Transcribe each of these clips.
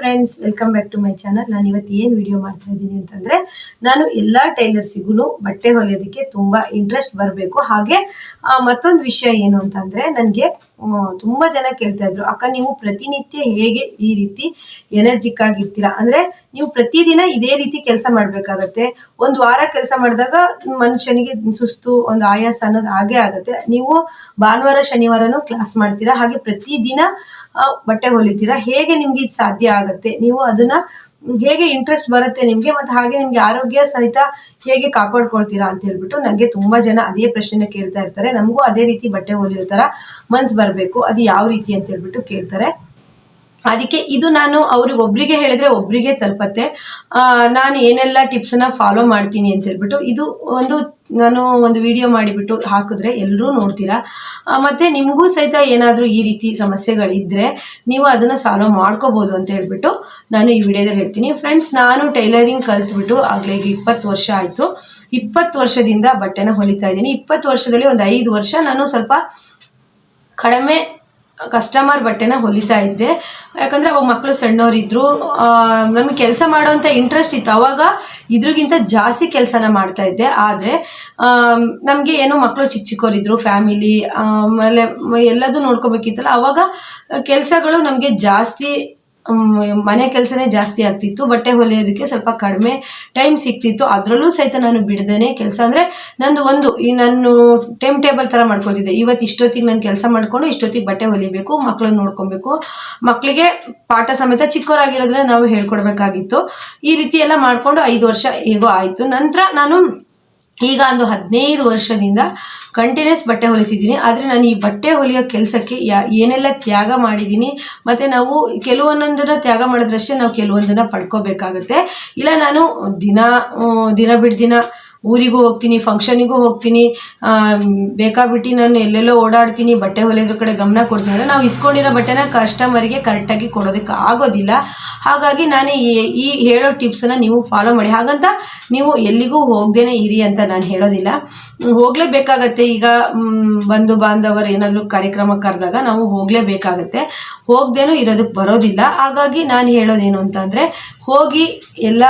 Friends welcome back to my channel ನಾನು ಇವತ್ತು ಏನು ವಿಡಿಯೋ ಮಾಡ್ತಾ ಇದ್ದೀನಿ ಅಂತಂದರೆ, ನಾನು ಎಲ್ಲ ಟೈಲರ್ಸಿಗೂ ಬಟ್ಟೆ ಹೊಲಿಯೋದಕ್ಕೆ ತುಂಬ ಇಂಟ್ರೆಸ್ಟ್ ಬರಬೇಕು. ಹಾಗೆ ಮತ್ತೊಂದು ವಿಷಯ ಏನು ಅಂತಂದರೆ, ನನಗೆ ತುಂಬ ಜನ ಕೇಳ್ತಾ ಇದ್ರು, ಅಕ್ಕ, ನೀವು ಪ್ರತಿನಿತ್ಯ ಹೇಗೆ ಈ ರೀತಿ ಎನರ್ಜಿಕ್ ಆಗಿರ್ತೀರಾ ಅಂದ್ರೆ, ನೀವು ಪ್ರತಿದಿನ ಇದೇ ರೀತಿ ಕೆಲಸ ಮಾಡ್ಬೇಕಾಗತ್ತೆ. ಒಂದು ವಾರ ಕೆಲಸ ಮಾಡಿದಾಗ ಮನುಷ್ಯನಿಗೆ ಸುಸ್ತು, ಒಂದು ಆಯಾಸ ಅನ್ನೋದು ಹಾಗೆ ಆಗುತ್ತೆ. ನೀವು ಭಾನುವಾರ, ಶನಿವಾರನೂ ಕ್ಲಾಸ್ ಮಾಡ್ತೀರಾ, ಹಾಗೆ ಪ್ರತಿದಿನ ಬಟ್ಟೆ ಹೊಲಿತೀರಾ, ಹೇಗೆ ನಿಮ್ಗೆ ಇದು ಸಾಧ್ಯ ಆಗುತ್ತೆ? ನೀವು ಅದನ್ನ ಹೇಗೆ ಇಂಟ್ರೆಸ್ಟ್ ಬರುತ್ತೆ ನಿಮಗೆ ಮತ್ತು ಹಾಗೆ ನಿಮಗೆ ಆರೋಗ್ಯ ಸಹಿತ ಹೇಗೆ ಕಾಪಾಡ್ಕೊಳ್ತೀರಾ ಅಂತ ಹೇಳ್ಬಿಟ್ಟು ನನಗೆ ತುಂಬಾ ಜನ ಅದೇ ಪ್ರಶ್ನೆ ಕೇಳ್ತಾ ಇರ್ತಾರೆ. ನಮಗೂ ಅದೇ ರೀತಿ ಬಟ್ಟೆ ಹೊಲಿಯೋ ಥರ ಮನ್ಸು ಬರಬೇಕು. ಅದು ಯಾವ ರೀತಿ ಅಂತ ಹೇಳ್ಬಿಟ್ಟು ಕೇಳ್ತಾರೆ. ಅದಕ್ಕೆ ಇದು ನಾನು ಅವ್ರಿಗೆ ಒಬ್ರಿಗೆ ಹೇಳಿದ್ರೆ ಒಬ್ರಿಗೆ ತಲುಪತ್ತೆ. ನಾನು ಏನೆಲ್ಲ ಟಿಪ್ಸನ್ನ ಫಾಲೋ ಮಾಡ್ತೀನಿ ಅಂತ ಹೇಳ್ಬಿಟ್ಟು ಇದು ಒಂದು ನಾನು ಒಂದು ವಿಡಿಯೋ ಮಾಡಿಬಿಟ್ಟು ಹಾಕಿದ್ರೆ ಎಲ್ಲರೂ ನೋಡ್ತೀರಾ. ಮತ್ತು ನಿಮಗೂ ಸಹಿತ ಏನಾದರೂ ಈ ರೀತಿ ಸಮಸ್ಯೆಗಳಿದ್ದರೆ ನೀವು ಅದನ್ನು ಸಾಲ್ವ್ ಮಾಡ್ಕೋಬೋದು ಅಂತ ಹೇಳ್ಬಿಟ್ಟು ನಾನು ಈ ವಿಡಿಯೋದಲ್ಲಿ ಹೇಳ್ತೀನಿ. ಫ್ರೆಂಡ್ಸ್ ನಾನು ಟೈಲರಿಂಗ್ ಕಲ್ತ್ಬಿಟ್ಟು ಆಗಲೇ ಈಗ ಇಪ್ಪತ್ತು ವರ್ಷ ಆಯಿತು. ಇಪ್ಪತ್ತು ವರ್ಷದಿಂದ ಬಟ್ಟೆನ ಹೊಲಿತಾ ಇದ್ದೀನಿ. ಇಪ್ಪತ್ತು ವರ್ಷದಲ್ಲಿ ಒಂದು ಐದು ವರ್ಷ ನಾನು ಸ್ವಲ್ಪ ಕಡಿಮೆ ಕಸ್ಟಮರ್ ಬಟ್ಟೆನ ಹೊಲಿತಾ ಇದ್ದೆ. ಯಾಕಂದರೆ ಅವಾಗ ಮಕ್ಕಳು ಸಣ್ಣವರಿದ್ದರು ನಮಗೆ ಕೆಲಸ ಮಾಡೋವಂಥ ಇಂಟ್ರೆಸ್ಟ್ ಇತ್ತು. ಅವಾಗ ಇದ್ರಿಗಿಂತ ಜಾಸ್ತಿ ಕೆಲಸನ ಮಾಡ್ತಾ ಇದ್ದೆ. ಆದರೆ ನಮಗೆ ಏನೋ ಮಕ್ಕಳು ಚಿಕ್ಕ ಚಿಕ್ಕವರಿದ್ದರು ಫ್ಯಾಮಿಲಿ ಆಮೇಲೆ ಎಲ್ಲದೂ ನೋಡ್ಕೋಬೇಕಿತ್ತಲ್ಲ. ಅವಾಗ ಕೆಲಸಗಳು ನಮಗೆ ಜಾಸ್ತಿ ಮನೆ ಕೆಲಸನೇ ಜಾಸ್ತಿ ಆಗ್ತಿತ್ತು, ಬಟ್ಟೆ ಹೊಲಿಯೋದಕ್ಕೆ ಸ್ವಲ್ಪ ಕಡಿಮೆ ಟೈಮ್ ಸಿಗ್ತಿತ್ತು. ಅದರಲ್ಲೂ ಸಹಿತ ನಾನು ಬಿಡ್ದೇನೆ ಕೆಲಸ. ಅಂದರೆ ನಂದು ಒಂದು, ಈ ನಾನು ಟೈಮ್ ಟೇಬಲ್ ಥರ ಮಾಡ್ಕೊಳ್ತಿದ್ದೆ. ಇವತ್ತು ಇಷ್ಟೊತ್ತಿಗೆ ನಾನು ಕೆಲಸ ಮಾಡಿಕೊಂಡು ಇಷ್ಟೊತ್ತಿಗೆ ಬಟ್ಟೆ ಹೊಲಿಬೇಕು ಮಕ್ಕಳನ್ನ ನೋಡ್ಕೊಬೇಕು. ಮಕ್ಕಳಿಗೆ ಪಾಠ ಸಮೇತ ಚಿಕ್ಕವರಾಗಿರೋದ್ರೆ ನಾವು ಹೇಳ್ಕೊಡ್ಬೇಕಾಗಿತ್ತು. ಈ ರೀತಿ ಎಲ್ಲ ಮಾಡಿಕೊಂಡು ಐದು ವರ್ಷ ಹೇಗೋ ಆಯಿತು. ನಂತರ ನಾನು ಈಗ ಒಂದು ಹದಿನೈದು ವರ್ಷದಿಂದ ಕಂಟಿನ್ಯೂಸ್ ಬಟ್ಟೆ ಹೊಲಿತಿದ್ದೀನಿ. ಆದರೆ ನಾನು ಈ ಬಟ್ಟೆ ಹೊಲಿಯೋ ಕೆಲಸಕ್ಕೆ ಯಾ, ಏನೆಲ್ಲ ತ್ಯಾಗ ಮಾಡಿದ್ದೀನಿ, ಮತ್ತು ನಾವು ಕೆಲವೊಂದೊಂದನ್ನು ತ್ಯಾಗ ಮಾಡಿದ್ರಷ್ಟೇ ನಾವು ಕೆಲವೊಂದನ್ನು ಪಡ್ಕೋಬೇಕಾಗತ್ತೆ. ಇಲ್ಲ ನಾನು ದಿನ ದಿನ ಬಿಡ್ದಿನ ದಿನ ಊರಿಗೂ ಹೋಗ್ತೀನಿ ಫಂಕ್ಷನಿಗೂ ಹೋಗ್ತೀನಿ ಬೇಕಾಬಿಟ್ಟು ನಾನು ಎಲ್ಲೆಲ್ಲೋ ಓಡಾಡ್ತೀನಿ, ಬಟ್ಟೆ ಹೊಲಿಯೋದ್ರ ಕಡೆ ಗಮನ ಕೊಡ್ತೀನಿ ಅಂದರೆ ನಾವು ಇಸ್ಕೊಂಡಿರೋ ಬಟ್ಟೆನ ಕಸ್ಟಮರಿಗೆ ಕರೆಕ್ಟಾಗಿ ಕೊಡೋದಕ್ಕೆ ಆಗೋದಿಲ್ಲ. ಹಾಗಾಗಿ ನಾನು ಈ- ಹೇಳೋ ಟಿಪ್ಸನ್ನು ನೀವು ಫಾಲೋ ಮಾಡಿ. ಹಾಗಂತ ನೀವು ಎಲ್ಲಿಗೂ ಹೋಗ್ದೇನೆ ಇರಿ ಅಂತ ನಾನು ಹೇಳೋದಿಲ್ಲ. ಹೋಗಲೇಬೇಕಾಗತ್ತೆ. ಈಗ ಬಂಧು ಬಾಂಧವರು ಏನಾದರೂ ಕಾರ್ಯಕ್ರಮ ಕರೆದಾಗ ನಾವು ಹೋಗಲೇಬೇಕಾಗತ್ತೆ. ಹೋಗ್ದೇನೂ ಇರೋದಕ್ಕೆ ಬರೋದಿಲ್ಲ. ಹಾಗಾಗಿ ನಾನು ಹೇಳೋದೇನು ಅಂತಂದರೆ ಹೋಗಿ ಎಲ್ಲ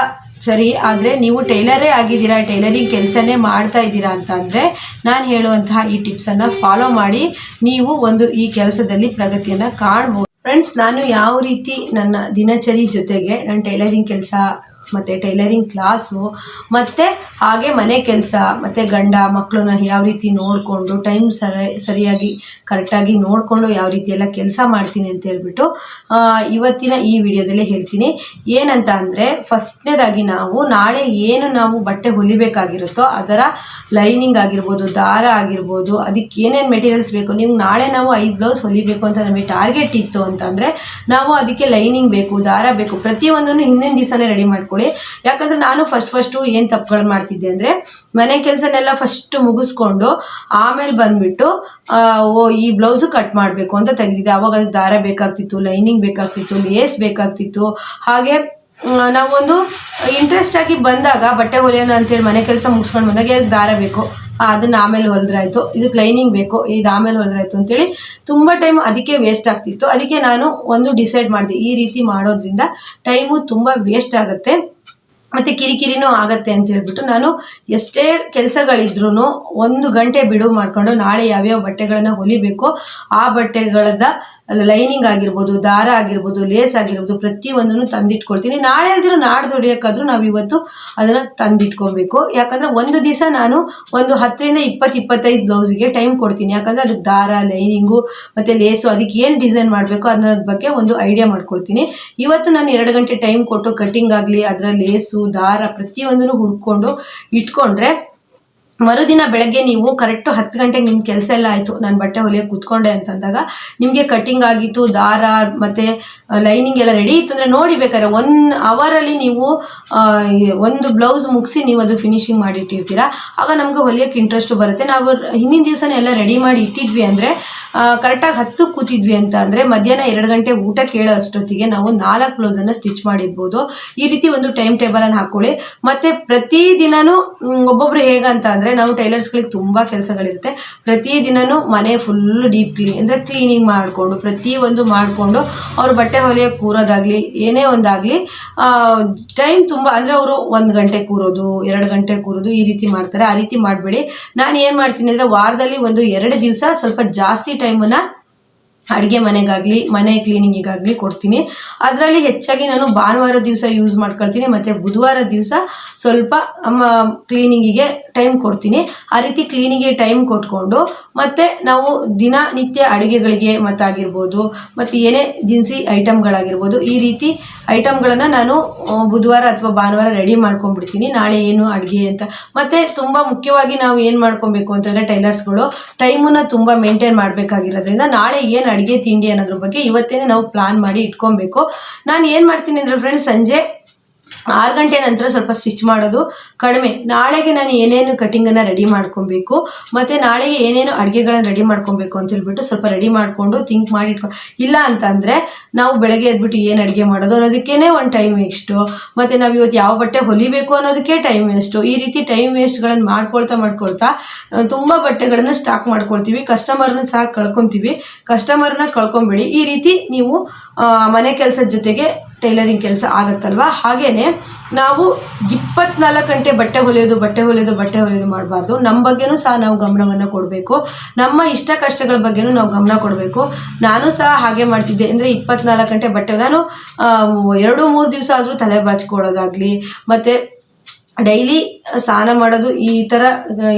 ಸರಿ, ಆದರೆ ನೀವು ಟೈಲರೇ ಆಗಿದ್ದೀರಾ? ಟೈಲರಿಂಗ್ ಕೆಲಸನೇ ಮಾಡ್ತಾ ಇದ್ದೀರಾ ಅಂತ ಅಂದರೆ ನಾನು ಹೇಳುವಂತಹ ಈ ಟಿಪ್ಸನ್ನು ಫಾಲೋ ಮಾಡಿ. ನೀವು ಒಂದು ಈ ಕೆಲಸದಲ್ಲಿ ಪ್ರಗತಿಯನ್ನು ಕಾಣ್ಬೋದು. ಫ್ರೆಂಡ್ಸ್ ನಾನು ಯಾವ ರೀತಿ ನನ್ನ ದಿನಚರಿ ಜೊತೆಗೆ ನನ್ನ ಟೈಲರಿಂಗ್ ಕೆಲಸ ಮತ್ತು ಟೈಲರಿಂಗ್ ಕ್ಲಾಸು, ಮತ್ತು ಹಾಗೆ ಮನೆ ಕೆಲಸ, ಮತ್ತು ಗಂಡ ಮಕ್ಕಳನ್ನ ಯಾವ ರೀತಿ ನೋಡಿಕೊಂಡು, ಟೈಮ್ ಸರಿ, ಸರಿಯಾಗಿ ಕರೆಕ್ಟಾಗಿ ನೋಡಿಕೊಂಡು ಯಾವ ರೀತಿ ಎಲ್ಲ ಕೆಲಸ ಮಾಡ್ತೀನಿ ಅಂತ ಹೇಳ್ಬಿಟ್ಟು ಇವತ್ತಿನ ಈ ವಿಡಿಯೋದಲ್ಲೇ ಹೇಳ್ತೀನಿ. ಏನಂತ ಅಂದರೆ, ಫಸ್ಟ್ನೇದಾಗಿ ನಾವು ನಾಳೆ ಏನು ನಾವು ಬಟ್ಟೆ ಹೊಲಿಬೇಕಾಗಿರುತ್ತೋ ಅದರ ಲೈನಿಂಗ್ ಆಗಿರ್ಬೋದು, ದಾರ ಆಗಿರ್ಬೋದು, ಅದಕ್ಕೆ ಏನೇನು ಮೆಟೀರಿಯಲ್ಸ್ ಬೇಕು, ನಿಮ್ಗೆ ನಾಳೆ ನಾವು ಐದು ಬ್ಲೌಸ್ ಹೊಲಿಬೇಕು ಅಂತ ನಮಗೆ ಟಾರ್ಗೆಟ್ ಇತ್ತು ಅಂತಂದರೆ ನಾವು ಅದಕ್ಕೆ ಲೈನಿಂಗ್ ಬೇಕು, ದಾರ ಬೇಕು, ಪ್ರತಿಯೊಂದನ್ನು ಹಿಂದಿನ ದಿವಸನೇ ರೆಡಿ ಮಾಡ್ಕೊಳ್ಳಿ ಯಾಕಂದರೆ ನಾನು ಫಸ್ಟ್ ಫಸ್ಟು ಏನು ತಪ್ಪುಗಳು ಮಾಡ್ತಿದ್ದೆ ಅಂದರೆ ಮನೆ ಕೆಲಸನೆಲ್ಲ ಫಸ್ಟ್ ಮುಗಿಸ್ಕೊಂಡು ಆಮೇಲೆ ಬಂದುಬಿಟ್ಟು ಓ, ಈ ಬ್ಲೌಸು ಕಟ್ ಮಾಡಬೇಕು ಅಂತ ತೆಗೆದಿದ್ದೆ. ಅವಾಗ ಅದಕ್ಕೆ ದಾರ ಬೇಕಾಗ್ತಿತ್ತು ಲೈನಿಂಗ್ ಬೇಕಾಗ್ತಿತ್ತು ಲೇಸ್ ಬೇಕಾಗ್ತಿತ್ತು. ಹಾಗೆ ನಾವೊಂದು ಇಂಟ್ರೆಸ್ಟ್ ಆಗಿ ಬಂದಾಗ ಬಟ್ಟೆ ಹೊಲಿಯೋಣ ಅಂತೇಳಿ ಮನೆ ಕೆಲಸ ಮುಗಿಸ್ಕೊಂಡು ಬಂದಾಗ ಅದಕ್ಕೆ ದಾರ ಬೇಕು. ಅದನ್ನ ಆಮೇಲೆ ಹೊಲಿದ್ರಾಯ್ತು. ಇದಕ್ಕೆ ಲೈನಿಂಗ್ ಬೇಕು. ಇದು ಆಮೇಲೆ ಹೊಲಿದ್ರಾಯ್ತು ಅಂತೇಳಿ ತುಂಬ ಟೈಮ್ ಅದಕ್ಕೆ ವೇಸ್ಟ್ ಆಗ್ತಿತ್ತು. ಅದಕ್ಕೆ ನಾನು ಒಂದು ಡಿಸೈಡ್ ಮಾಡಿದೆ. ಈ ರೀತಿ ಮಾಡೋದ್ರಿಂದ ಟೈಮು ತುಂಬ ವೇಸ್ಟ್ ಆಗುತ್ತೆ. ಮತ್ತು ಕಿರಿಕಿರಿನೂ ಆಗತ್ತೆ ಅಂತ ಹೇಳ್ಬಿಟ್ಟು ನಾನು ಎಷ್ಟೇ ಕೆಲಸಗಳಿದ್ರೂ ಒಂದು ಗಂಟೆ ಬಿಡುವು ಮಾಡಿಕೊಂಡು ನಾಳೆ ಯಾವ್ಯಾವ ಬಟ್ಟೆಗಳನ್ನು ಹೊಲಿಬೇಕು, ಆ ಬಟ್ಟೆಗಳದ ಲೈನಿಂಗ್ ಆಗಿರ್ಬೋದು, ದಾರ ಆಗಿರ್ಬೋದು ಲೇಸ್ ಆಗಿರ್ಬೋದು, ಪ್ರತಿಯೊಂದನ್ನು ತಂದಿಟ್ಕೊಳ್ತೀನಿ. ನಾಳೆ ಅಲ್ದಿರೋ ನಾಡ್ದು ಹೊಡಿಯೋಕ್ಕಾದ್ರೂ ನಾವು ಇವತ್ತು ಅದನ್ನು ತಂದಿಟ್ಕೊಬೇಕು. ಯಾಕಂದರೆ ಒಂದು ದಿವಸ ನಾನು ಒಂದು ಹತ್ತರಿಂದ ಇಪ್ಪತ್ತು, ಇಪ್ಪತ್ತೈದು ಬ್ಲೌಸ್ಗೆ ಟೈಮ್ ಕೊಡ್ತೀನಿ. ಯಾಕಂದರೆ ಅದಕ್ಕೆ ದಾರ ಲೈನಿಂಗು ಮತ್ತು ಲೇಸು ಅದಕ್ಕೆ ಏನು ಡಿಸೈನ್ ಮಾಡಬೇಕು ಅನ್ನೋದ್ರ ಬಗ್ಗೆ ಒಂದು ಐಡಿಯಾ ಮಾಡ್ಕೊಳ್ತೀನಿ. ಇವತ್ತು ನಾನು ಎರಡು ಗಂಟೆ ಟೈಮ್ ಕೊಟ್ಟು ಕಟ್ಟಿಂಗ್ ಆಗಲಿ ಅದರ ಲೇಸು ದಾರ ಪ್ರತಿಯೊಂದನ್ನು ಹುಡ್ಕೊಂಡು ಇಟ್ಕೊಂಡ್ರೆ ಮರುದಿನ ಬೆಳಗ್ಗೆ ನೀವು ಕರೆಕ್ಟ್ ಹತ್ತು ಗಂಟೆಗೆ ನಿಮ್ಮ ಕೆಲಸ ಎಲ್ಲ ಆಯಿತು, ನಾನು ಬಟ್ಟೆ ಹೊಲಿಯೋಕೆ ಕೂತ್ಕೊಂಡೆ ಅಂತಂದಾಗ ನಿಮಗೆ ಕಟ್ಟಿಂಗ್ ಆಗಿತ್ತು, ದಾರ ಮತ್ತು ಲೈನಿಂಗ್ ಎಲ್ಲ ರೆಡಿ ಇತ್ತು ಅಂದರೆ ನೋಡಿ ಬೇಕಾದ್ರೆ ಒನ್ ಅವರಲ್ಲಿ ನೀವು ಒಂದು ಬ್ಲೌಸ್ ಮುಗಿಸಿ ನೀವು ಅದು ಫಿನಿಶಿಂಗ್ ಮಾಡಿಟ್ಟಿರ್ತೀರ. ಆಗ ನಮಗೆ ಹೊಲಿಯೋಕೆ ಇಂಟ್ರೆಸ್ಟು ಬರುತ್ತೆ. ನಾವು ಹಿಂದಿನ ದಿವಸನೇ ಎಲ್ಲ ರೆಡಿ ಮಾಡಿ ಇಟ್ಟಿದ್ವಿ ಅಂದರೆ ಕರೆಕ್ಟಾಗಿ ಹತ್ತು ಕೂತಿದ್ವಿ ಅಂತ ಅಂದರೆ ಮಧ್ಯಾಹ್ನ ಎರಡು ಗಂಟೆ ಊಟ ಕೇಳೋ ಅಷ್ಟೊತ್ತಿಗೆ ನಾವು ನಾಲ್ಕು ಬ್ಲೌಸನ್ನು ಸ್ಟಿಚ್ ಮಾಡಿರ್ಬೋದು. ಈ ರೀತಿ ಒಂದು ಟೈಮ್ ಟೇಬಲನ್ನು ಹಾಕ್ಕೊಳ್ಳಿ ಮತ್ತು ಪ್ರತಿ ದಿನವೂ ಒಬ್ಬೊಬ್ರು ಹೇಗಂತ ಅಂತಂದರೆ ನಾವು ಟೈಲರ್ಸ್ಗಳಿಗೆ ತುಂಬ ಕೆಲಸಗಳಿರುತ್ತೆ. ಪ್ರತಿದಿನನೂ ಮನೆ ಫುಲ್ ಡೀಪ್ ಕ್ಲೀನ್ ಅಂದರೆ ಕ್ಲೀನಿಂಗ್ ಮಾಡಿಕೊಂಡು ಪ್ರತಿಯೊಂದು ಮಾಡಿಕೊಂಡು ಅವರು ಬಟ್ಟೆ ಹೊಲಿಯೋಕ್ಕೆ ಕೂರೋದಾಗಲಿ, ಏನೇ ಒಂದಾಗಲಿ ಟೈಮ್ ತುಂಬ ಅಂದರೆ ಅವರು ಒಂದು ಗಂಟೆ ಕೂರೋದು, ಎರಡು ಗಂಟೆ ಕೂರೋದು ಈ ರೀತಿ ಮಾಡ್ತಾರೆ. ಆ ರೀತಿ ಮಾಡಬೇಡಿ. ನಾನು ಏನು ಮಾಡ್ತೀನಿ ಅಂದರೆ ವಾರದಲ್ಲಿ ಒಂದು ಎರಡು ದಿವಸ ಸ್ವಲ್ಪ ಜಾಸ್ತಿ ಟೈಮನ್ನು ಅಡುಗೆ ಮನೆಗಾಗಲಿ, ಮನೆ ಕ್ಲೀನಿಂಗಿಗಾಗಲಿ ಕೊಡ್ತೀನಿ. ಅದರಲ್ಲಿ ಹೆಚ್ಚಾಗಿ ನಾನು ಭಾನುವಾರ ದಿವಸ ಯೂಸ್ ಮಾಡ್ಕೊಳ್ತೀನಿ, ಮತ್ತು ಬುಧವಾರ ದಿವಸ ಸ್ವಲ್ಪ ಕ್ಲೀನಿಂಗಿಗೆ ಟೈಮ್ ಕೊಡ್ತೀನಿ. ಆ ರೀತಿ ಕ್ಲೀನಿಂಗಿಗೆ ಟೈಮ್ ಕೊಟ್ಕೊಂಡು, ಮತ್ತು ನಾವು ದಿನನಿತ್ಯ ಅಡುಗೆಗಳಿಗೆ ಮತ್ತಾಗಿರ್ಬೋದು, ಮತ್ತು ಏನೇ ಜಿನ್ಸಿ ಐಟಮ್ಗಳಾಗಿರ್ಬೋದು ಈ ರೀತಿ ಐಟಮ್ಗಳನ್ನು ನಾನು ಬುಧವಾರ ಅಥವಾ ಭಾನುವಾರ ರೆಡಿ ಮಾಡ್ಕೊಂಡ್ಬಿಡ್ತೀನಿ. ನಾಳೆ ಏನು ಅಡುಗೆ ಅಂತ. ಮತ್ತು ತುಂಬ ಮುಖ್ಯವಾಗಿ ನಾವು ಏನು ಮಾಡ್ಕೊಬೇಕು ಅಂತಂದರೆ ಟೈಲರ್ಸ್ಗಳು ಟೈಮನ್ನು ತುಂಬ ಮೇಂಟೈನ್ ಮಾಡಬೇಕಾಗಿರೋದ್ರಿಂದ ನಾಳೆ ಏನು ಅಡುಗೆ ತಿಂಡಿ ಅನ್ನೋದ್ರ ಬಗ್ಗೆ ಇವತ್ತೇನೆ ನಾವು ಪ್ಲಾನ್ ಮಾಡಿ ಇಟ್ಕೊಬೇಕು. ನಾನು ಏನು ಮಾಡ್ತೀನಿ ಅಂದರೆ ಫ್ರೆಂಡ್ಸ್ ಸಂಜೆ ಆರು ಗಂಟೆ ನಂತರ ಸ್ವಲ್ಪ ಸ್ಟಿಚ್ ಮಾಡೋದು ಕಡಿಮೆ. ನಾಳೆಗೆ ನಾನು ಏನೇನು ಕಟಿಂಗನ್ನು ರೆಡಿ ಮಾಡ್ಕೊಬೇಕು, ಮತ್ತು ನಾಳೆಗೆ ಏನೇನು ಅಡುಗೆಗಳನ್ನ ರೆಡಿ ಮಾಡ್ಕೊಬೇಕು ಅಂತ ಹೇಳ್ಬಿಟ್ಟು ಸ್ವಲ್ಪ ರೆಡಿ ಮಾಡಿಕೊಂಡು ಥಿಂಕ್ ಮಾಡಿ ಇಟ್ಕೊ ಇಲ್ಲ ಅಂತಂದರೆ ನಾವು ಬೆಳಗ್ಗೆ ಎದ್ಬಿಟ್ಟು ಏನು ಅಡುಗೆ ಮಾಡೋದು ಅನ್ನೋದಕ್ಕೇ ಒಂದು ಟೈಮ್ ವೇಸ್ಟು ಮತ್ತು ನಾವು ಇವತ್ತು ಯಾವ ಬಟ್ಟೆ ಹೊಲಿಬೇಕು ಅನ್ನೋದಕ್ಕೆ ಟೈಮ್ ವೇಸ್ಟು ಈ ರೀತಿ ಟೈಮ್ ವೇಸ್ಟ್ಗಳನ್ನು ಮಾಡ್ಕೊಳ್ತಾ ಮಾಡ್ಕೊಳ್ತಾ ತುಂಬ ಬಟ್ಟೆಗಳನ್ನು ಸ್ಟಾಕ್ ಮಾಡ್ಕೊಳ್ತೀವಿ. ಕಸ್ಟಮರ್ನ ಸಹ ಕಳ್ಕೊತೀವಿ. ಕಸ್ಟಮರ್ನ ಕಳ್ಕೊಬೇಡಿ. ಈ ರೀತಿ ನೀವು ಮನೆ ಕೆಲಸದ ಜೊತೆಗೆ ಟೈಲರಿಂಗ್ ಕೆಲಸ ಆಗುತ್ತಲ್ವ? ಹಾಗೇನೆ ನಾವು ಇಪ್ಪತ್ನಾಲ್ಕು ಗಂಟೆ ಬಟ್ಟೆ ಹೊಲಿಯೋದು ಬಟ್ಟೆ ಹೊಲಿಯೋದು ಬಟ್ಟೆ ಹೊಲಿಯೋದು ಮಾಡಬಾರ್ದು. ನಮ್ಮ ಬಗ್ಗೆನೂ ಸಹ ನಾವು ಗಮನವನ್ನು ಕೊಡಬೇಕು. ನಮ್ಮ ಇಷ್ಟ ಕಷ್ಟಗಳ ಬಗ್ಗೆನೂ ನಾವು ಗಮನ ಕೊಡಬೇಕು. ನಾನು ಸಹ ಹಾಗೆ ಮಾಡ್ತಿದ್ದೆ. ಅಂದರೆ ಇಪ್ಪತ್ನಾಲ್ಕು ಗಂಟೆ ಬಟ್ಟೆ, ನಾನು ಎರಡು ಮೂರು ದಿವಸ ಆದರೂ ತಲೆ ಬಾಚ್ಕೊಳ್ಳೋದಾಗಲಿ, ಮತ್ತು ಡೈಲಿ ಸ್ನಾನ ಮಾಡೋದು ಈ ಥರ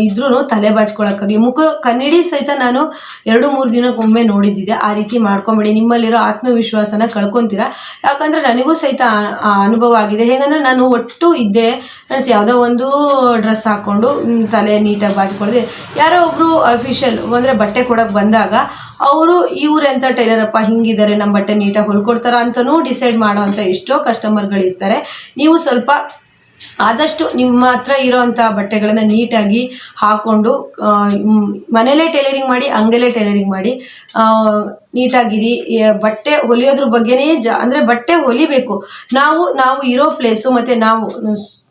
ಇದ್ರೂ ತಲೆ ಬಾಚ್ಕೊಳಕ್ಕಾಗಲಿ ಮುಖ ಕನ್ನಡಿ ಸಹಿತ ನಾನು ಎರಡು ಮೂರು ದಿನಕ್ಕೊಮ್ಮೆ ನೋಡಿದ್ದಿದೆ. ಆ ರೀತಿ ಮಾಡ್ಕೊಂಬೇಡಿ. ನಿಮ್ಮಲ್ಲಿರೋ ಆತ್ಮವಿಶ್ವಾಸನ ಕಳ್ಕೊತೀರಾ. ಯಾಕಂದರೆ ನನಗೂ ಸಹಿತ ಅನುಭವ ಆಗಿದೆ. ಹೇಗಂದರೆ ನಾನು ಒಟ್ಟು ಇದ್ದೆ. ಫ್ರೆಂಡ್ಸ್, ಯಾವುದೋ ಒಂದು ಡ್ರೆಸ್ ಹಾಕ್ಕೊಂಡು ತಲೆ ನೀಟಾಗಿ ಬಾಚ್ಕೊಳ್ಳದೆ. ಯಾರೋ ಒಬ್ಬರು ಅಫಿಷಿಯಲ್, ಅಂದರೆ ಬಟ್ಟೆ ಕೊಡೋಕೆ ಬಂದಾಗ, ಅವರು ಇವರೆಂಥ ಟೈಲರಪ್ಪ ಹಿಂಗಿದ್ದಾರೆ ನಮ್ಮ ಬಟ್ಟೆ ನೀಟಾಗಿ ಹೊಲ್ಕೊಡ್ತಾರ ಅಂತಲೂ ಡಿಸೈಡ್ ಮಾಡೋ ಅಂಥ ಎಷ್ಟೋ ಕಸ್ಟಮರ್ಗಳಿರ್ತಾರೆ. ನೀವು ಸ್ವಲ್ಪ ಆದಷ್ಟು ನಿಮ್ಮ ಹತ್ರ ಇರೋವಂಥ ಬಟ್ಟೆಗಳನ್ನು ನೀಟಾಗಿ ಹಾಕ್ಕೊಂಡು ಮನೇಲೇ ಟೈಲರಿಂಗ್ ಮಾಡಿ ಅಂಗಡಿಲೇ ಟೈಲರಿಂಗ್ ಮಾಡಿ ನೀಟಾಗಿರಿ ಬಟ್ಟೆ ಹೊಲಿಯೋದ್ರ ಬಗ್ಗೆನೇ ಜಾ, ಅಂದರೆ ಬಟ್ಟೆ ಹೊಲಿಬೇಕು. ನಾವು ನಾವು ಇರೋ ಪ್ಲೇಸು ಮತ್ತು ನಾವು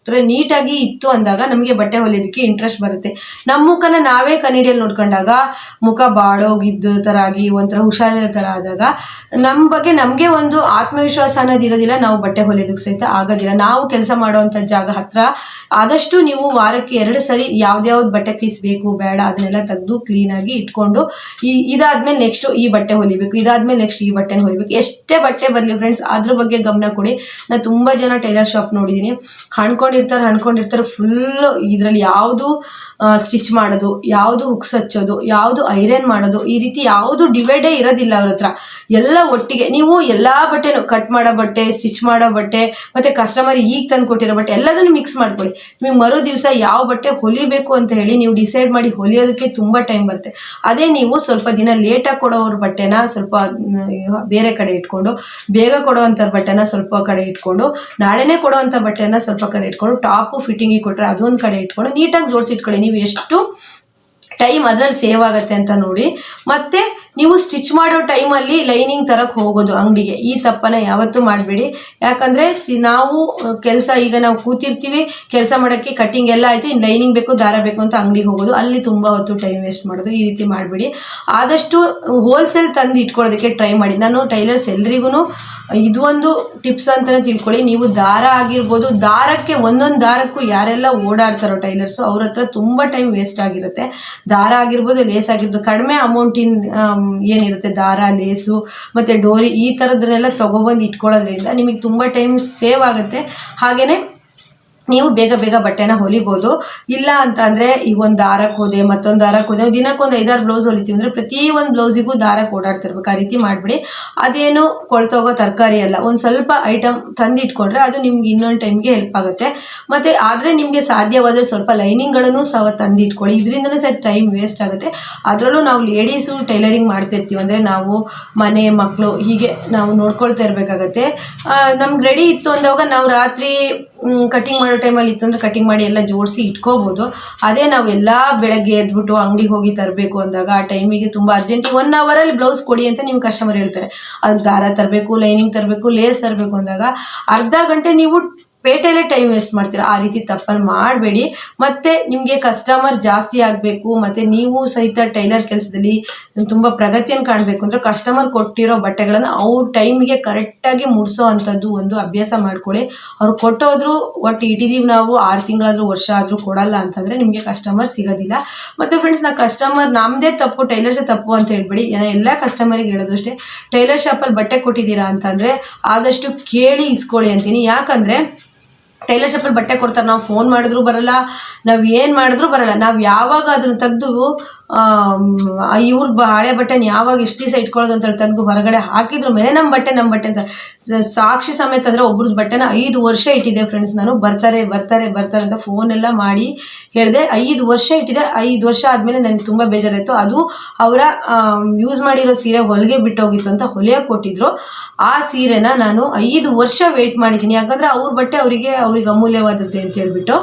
ಅಂದರೆ ನೀಟಾಗಿ ಇತ್ತು ಅಂದಾಗ ನಮಗೆ ಬಟ್ಟೆ ಹೊಲಿಯೋದಕ್ಕೆ ಇಂಟ್ರೆಸ್ಟ್ ಬರುತ್ತೆ. ನಮ್ಮ ಮುಖನ ನಾವೇ ಕನ್ನಡಿಯಲ್ಲಿ ನೋಡ್ಕೊಂಡಾಗ ಮುಖ ಬಾಡೋಗಿದ್ದ ಥರ ಆಗಿ ಒಂಥರ ಹುಷಾರಿರೋ ಥರ ಆದಾಗ ನಮ್ಮ ಬಗ್ಗೆ ನಮಗೆ ಒಂದು ಆತ್ಮವಿಶ್ವಾಸ ಅನ್ನೋದು ಇರೋದಿಲ್ಲ, ನಾವು ಬಟ್ಟೆ ಹೊಲಿಯೋದಕ್ಕೆ ಸಹಿತ ಆಗೋದಿಲ್ಲ. ನಾವು ಕೆಲಸ ಮಾಡುವಂಥ ಜಾಗ ಹತ್ರ ಆದಷ್ಟು ನೀವು ವಾರಕ್ಕೆ ಎರಡು ಸರಿ ಯಾವ್ದ್ಯಾವ್ದು ಬಟ್ಟೆ ಪೀಸ್ ಬೇಕು, ಬೇಡ, ಅದನ್ನೆಲ್ಲ ತೆಗೆದು ಕ್ಲೀನಾಗಿ ಇಟ್ಕೊಂಡು ಈ ಇದಾದ್ಮೇಲೆ ನೆಕ್ಸ್ಟು ಈ ಬಟ್ಟೆ ಹೊಲಿಬೇಕು, ಇದಾದ್ಮೇಲೆ ನೆಕ್ಸ್ಟ್ ಈ ಬಟ್ಟೆನ ಹೊಲಿಬೇಕು. ಎಷ್ಟೇ ಬಟ್ಟೆ ಬರಲಿ ಫ್ರೆಂಡ್ಸ್ ಅದ್ರ ಬಗ್ಗೆ ಗಮನ ಕೊಡಿ. ನಾನು ತುಂಬ ಜನ ಟೈಲರ್ ಶಾಪ್ ನೋಡಿದ್ದೀನಿ ಹಣ್ಕೊಂಡಿರ್ತಾರೆ ಅನ್ಕೊಂಡಿರ್ತಾರೆ ಫುಲ್ಲು ಇದರಲ್ಲಿ ಯಾವುದು ಸ್ಟಿಚ್ ಮಾಡೋದು, ಯಾವುದು ಹುಕ್ಸ್ ಹಚ್ಚೋದು ಯಾವುದು ಐರನ್ ಮಾಡೋದು, ಈ ರೀತಿ ಯಾವುದು ಡಿವೈಡೇ ಇರೋದಿಲ್ಲ ಅವ್ರ ಹತ್ರ. ಎಲ್ಲ ಒಟ್ಟಿಗೆ ನೀವು ಎಲ್ಲ ಬಟ್ಟೆನೂ ಕಟ್ ಮಾಡೋ ಬಟ್ಟೆ ಸ್ಟಿಚ್ ಮಾಡೋ ಬಟ್ಟೆ, ಮತ್ತು ಕಸ್ಟಮರ್ ಈಗ ತಂದು ಕೊಟ್ಟಿರೋ ಬಟ್ಟೆ, ಎಲ್ಲದನ್ನು ಮಿಕ್ಸ್ ಮಾಡ್ಕೊಳ್ಳಿ. ನಿಮಗೆ ಮರು ದಿವಸ ಯಾವ ಬಟ್ಟೆ ಹೊಲಿಬೇಕು ಅಂತ ಹೇಳಿ ನೀವು ಡಿಸೈಡ್ ಮಾಡಿ ಹೊಲಿಯೋದಕ್ಕೆ ತುಂಬ ಟೈಮ್ ಬರುತ್ತೆ. ಅದೇ ನೀವು ಸ್ವಲ್ಪ ದಿನ ಲೇಟಾಗಿ ಕೊಡೋವ್ರ ಬಟ್ಟೆನ ಸ್ವಲ್ಪ ಬೇರೆ ಕಡೆ ಇಟ್ಕೊಂಡು, ಬೇಗ ಕೊಡೋವಂಥ ಬಟ್ಟೆನ ಸ್ವಲ್ಪ ಕಡೆ ಇಟ್ಕೊಂಡು, ನಾಳೆನೇ ಕೊಡೋವಂಥ ಬಟ್ಟೆನ ಸ್ವಲ್ಪ ಕಡೆ ಇಟ್ಕೊಂಡು ಟಾಪು ಫಿಟ್ಟಿಂಗಿಗೆ ಕೊಟ್ಟರೆ ಅದೊಂದು ಕಡೆ ಇಟ್ಕೊಂಡು ನೀಟಾಗಿ ಜೋಡಿಸಿಟ್ಕೊಳ್ಳಿ. ನೀವು ಎಷ್ಟು ಟೈಮ್ ಅದರಲ್ಲಿ ಸೇವ್ ಆಗುತ್ತೆ ಅಂತ ನೋಡಿ. ಮತ್ತು ನೀವು ಸ್ಟಿಚ್ ಮಾಡೋ ಟೈಮಲ್ಲಿ ಲೈನಿಂಗ್ ತರಕ್ಕೆ ಹೋಗೋದು ಅಂಗಡಿಗೆ. ಈ ತಪ್ಪನ್ನ ಯಾವತ್ತೂ ಮಾಡಬೇಡಿ. ಯಾಕಂದರೆ ನಾವು ಕೆಲಸ ಈಗ ನಾವು ಕೂತಿರ್ತೀವಿ, ಕೆಲಸ ಮಾಡೋಕ್ಕೆ ಕಟ್ಟಿಂಗ್ ಎಲ್ಲ ಆಯಿತು ಇನ್ನು ಲೈನಿಂಗ್ ಬೇಕು, ದಾರ ಬೇಕು ಅಂತ ಅಂಗಡಿಗೆ ಹೋಗೋದು. ಅಲ್ಲಿ ತುಂಬ ಹೊತ್ತು ಟೈಮ್ ವೇಸ್ಟ್ ಮಾಡೋದು. ಈ ರೀತಿ ಮಾಡಬೇಡಿ. ಆದಷ್ಟು ಹೋಲ್ಸೇಲ್ ತಂದು ಇಟ್ಕೊಳ್ಳೋದಕ್ಕೆ ಟ್ರೈ ಮಾಡಿ. ನಾನು ಟೈಲರ್ಸ್ ಎಲ್ರಿಗೂ ಇದು ಒಂದು ಟಿಪ್ಸ್ ಅಂತಲೇ ತಿಳ್ಕೊಳ್ಳಿ. ನೀವು ದಾರ ಆಗಿರ್ಬೋದು, ದಾರಕ್ಕೆ ಒಂದೊಂದು ದಾರಕ್ಕೂ ಯಾರೆಲ್ಲ ಓಡಾಡ್ತಾರೋ ಟೈಲರ್ಸು ಅವ್ರ ಹತ್ರ ತುಂಬ ಟೈಮ್ ವೇಸ್ಟ್ ಆಗಿರುತ್ತೆ. ದಾರ ಆಗಿರ್ಬೋದು ಲೇಸ್ ಆಗಿರ್ಬೋದು, ಕಡಿಮೆ ಅಮೌಂಟಿನ ಏನಿರುತ್ತೆ, ದಾರ, ಲೇಸು, ಮತ್ತು ಡೋರಿ ಈ ಥರದ್ದನ್ನೆಲ್ಲ ತೊಗೊಬಂದು ಇಟ್ಕೊಳ್ಳೋದ್ರಿಂದ ನಿಮಗೆ ತುಂಬ ಟೈಮ್ ಸೇವ್ ಆಗುತ್ತೆ. ಹಾಗೆಯೇ ನೀವು ಬೇಗ ಬೇಗ ಬಟ್ಟೆನ ಹೊಲಿಬೋದು. ಇಲ್ಲ ಅಂತ ಅಂದರೆ ಈ ಒಂದು ದಾರಕ್ಕೆ ಹೋದೆ, ಮತ್ತೊಂದು ದಾರಕ್ಕೆ ಹೋದೆ ದಿನಕ್ಕೊಂದು ಐದಾರು ಬ್ಲೌಸ್ ಹೊಲಿತೀವಿ ಅಂದರೆ ಪ್ರತಿ ಒಂದು ಬ್ಲೌಸಿಗೂ ದಾರಕ್ಕೆ ಓಡಾಡ್ತಿರ್ಬೇಕು. ಆ ರೀತಿ ಮಾಡಿಬಿಡಿ. ಅದೇನು ಕೊಳ್ತೋಗೋ ತರಕಾರಿ ಅಲ್ಲ. ಒಂದು ಸ್ವಲ್ಪ ಐಟಮ್ ತಂದಿಟ್ಕೊಂಡ್ರೆ ಅದು ನಿಮ್ಗೆ ಇನ್ನೊಂದು ಟೈಮ್ಗೆ ಹೆಲ್ಪ್ ಆಗುತ್ತೆ. ಮತ್ತು ಆದರೆ ನಿಮಗೆ ಸಾಧ್ಯವಾದರೆ ಸ್ವಲ್ಪ ಲೈನಿಂಗ್ಗಳನ್ನು ಸಹ ತಂದಿಟ್ಕೊಳ್ಳಿ. ಇದರಿಂದನೂ ಸಹ ಟೈಮ್ ವೇಸ್ಟ್ ಆಗುತ್ತೆ. ಅದರಲ್ಲೂ ನಾವು ಲೇಡೀಸು ಟೈಲರಿಂಗ್ ಮಾಡ್ತಿರ್ತೀವಿ ಅಂದರೆ ನಾವು ಮನೆ ಮಕ್ಕಳು ಹೀಗೆ ನಾವು ನೋಡ್ಕೊಳ್ತಾ ಇರಬೇಕಾಗತ್ತೆ. ನಮ್ಗೆ ರೆಡಿ ಇತ್ತು ಅಂದಾಗ ನಾವು ರಾತ್ರಿ ಕಟಿಂಗ್ ಮಾಡೋ ಟೈಮಲ್ಲಿ ಇತ್ತಂದ್ರೆ ಕಟಿಂಗ್ ಮಾಡಿ ಎಲ್ಲ ಜೋಡಿಸಿ ಇಟ್ಕೋಬೋದು. ಅದೇ ನಾವು ಎಲ್ಲ ಬೆಳಗ್ಗೆ ಎದ್ಬಿಟ್ಟು ಅಂಗಡಿಗೆ ಹೋಗಿ ತರಬೇಕು ಅಂದಾಗ ಆ ಟೈಮಿಗೆ ತುಂಬ ಅರ್ಜೆಂಟ್ ಒನ್ ಅವರಲ್ಲಿ ಬ್ಲೌಸ್ ಕೊಡಿ ಅಂತ ನಿಮ್ಮ ಕಸ್ಟಮರ್ ಹೇಳ್ತಾರೆ. ಅದು ದಾರ ತರಬೇಕು ಲೈನಿಂಗ್ ತರಬೇಕು ಲೇಸ್ ತರಬೇಕು ಅಂದಾಗ ಅರ್ಧ ಗಂಟೆ ನೀವು ಪೇಟೆಯಲ್ಲೇ ಟೈಮ್ ವೇಸ್ಟ್ ಮಾಡ್ತೀರಾ? ಆ ರೀತಿ ತಪ್ಪನ್ನು ಮಾಡಬೇಡಿ. ಮತ್ತು ನಿಮಗೆ ಕಸ್ಟಮರ್ ಜಾಸ್ತಿ ಆಗಬೇಕು, ಮತ್ತು ನೀವು ಸಹಿತ ಟೈಲರ್ ಕೆಲಸದಲ್ಲಿ ತುಂಬ ಪ್ರಗತಿಯನ್ನು ಕಾಣಬೇಕು ಅಂದರೆ ಕಸ್ಟಮರ್ ಕೊಟ್ಟಿರೋ ಬಟ್ಟೆಗಳನ್ನು ಅವ್ರ ಟೈಮ್ಗೆ ಕರೆಕ್ಟಾಗಿ ಮುಡಿಸೋ ಅಂಥದ್ದು ಒಂದು ಅಭ್ಯಾಸ ಮಾಡ್ಕೊಳ್ಳಿ. ಅವ್ರು ಕೊಟ್ಟೋದ್ರು ಒಟ್ಟು ಇಟ್ಟಿದ್ದೀವಿ ನಾವು ಆರು ತಿಂಗಳಾದರೂ ವರ್ಷ ಆದರೂ ಕೊಡಲ್ಲ ಅಂತಂದರೆ ನಿಮಗೆ ಕಸ್ಟಮರ್ ಸಿಗೋದಿಲ್ಲ. ಮತ್ತು ಫ್ರೆಂಡ್ಸ್ ನಾ ಕಸ್ಟಮರ್ ನಮ್ಮದೇ ತಪ್ಪು ಟೈಲರ್ಸೇ ತಪ್ಪು ಅಂತ ಹೇಳ್ಬೇಡಿ. ಎಲ್ಲ ಕಸ್ಟಮರಿಗೆ ಹೇಳೋದು ಅಷ್ಟೇ. ಟೈಲರ್ ಶಾಪಲ್ಲಿ ಬಟ್ಟೆ ಕೊಟ್ಟಿದ್ದೀರಾ ಅಂತಂದರೆ ಆದಷ್ಟು ಕೇಳಿ ಇಸ್ಕೊಳ್ಳಿ ಅಂತೀನಿ. ಯಾಕಂದರೆ ಟೈಲರ್ ಶಾಪಲ್ಲಿ ಬಟ್ಟೆ ಕೊಡ್ತಾರೆ. ನಾವು ಫೋನ್ ಮಾಡಿದ್ರು ಬರಲ್ಲ, ನಾವು ಏನು ಮಾಡಿದ್ರು ಬರಲ್ಲ. ನಾವು ಯಾವಾಗ ಅದನ್ನು ತೆಗೆದು ಇವ್ರ ಬ ಹಳೆ ಬಟ್ಟೆನ ಯಾವಾಗ ಎಷ್ಟು ದಿವಸ ಇಟ್ಕೊಳ್ಳೋದು ಅಂತೇಳಿ ತೆಗೆದು ಹೊರಗಡೆ ಹಾಕಿದ್ರು ಮೇಲೆ ನಮ್ಮ ಬಟ್ಟೆ ನಮ್ಮ ಬಟ್ಟೆ ಅಂತ. ಸಾಕ್ಷಿ ಸಮೇತ ಅಂದರೆ ಒಬ್ರದ್ದು ಬಟ್ಟೆನ ಐದು ವರ್ಷ ಇಟ್ಟಿದ್ದೆ ಫ್ರೆಂಡ್ಸ್ ನಾನು. ಬರ್ತಾರೆ ಬರ್ತಾರೆ ಬರ್ತಾರೆ ಅಂತ ಫೋನೆಲ್ಲ ಮಾಡಿ ಹೇಳಿದೆ, ಐದು ವರ್ಷ ಇಟ್ಟಿದೆ ಐದು ವರ್ಷ ಆದಮೇಲೆ ನನಗೆ ತುಂಬ ಬೇಜಾರಾಯಿತು. ಅದು ಅವರ ಯೂಸ್ ಮಾಡಿರೋ ಸೀರೆ ಹೊಲಿಗೆ ಬಿಟ್ಟೋಗಿತ್ತು ಅಂತ ಹೊಲಿಯೋಕೆ ಕೊಟ್ಟಿದ್ರು. ಆ ಸೀರೆನ ನಾನು ಐದು ವರ್ಷ ವೆಯ್ಟ್ ಮಾಡಿದ್ದೀನಿ. ಯಾಕಂದರೆ ಅವ್ರ ಬಟ್ಟೆ ಅವರಿಗೆ, ಅವ್ರಿಗೆ ಅಮೂಲ್ಯವಾದದ್ದೇ ಅಂತ ಹೇಳ್ಬಿಟ್ಟು.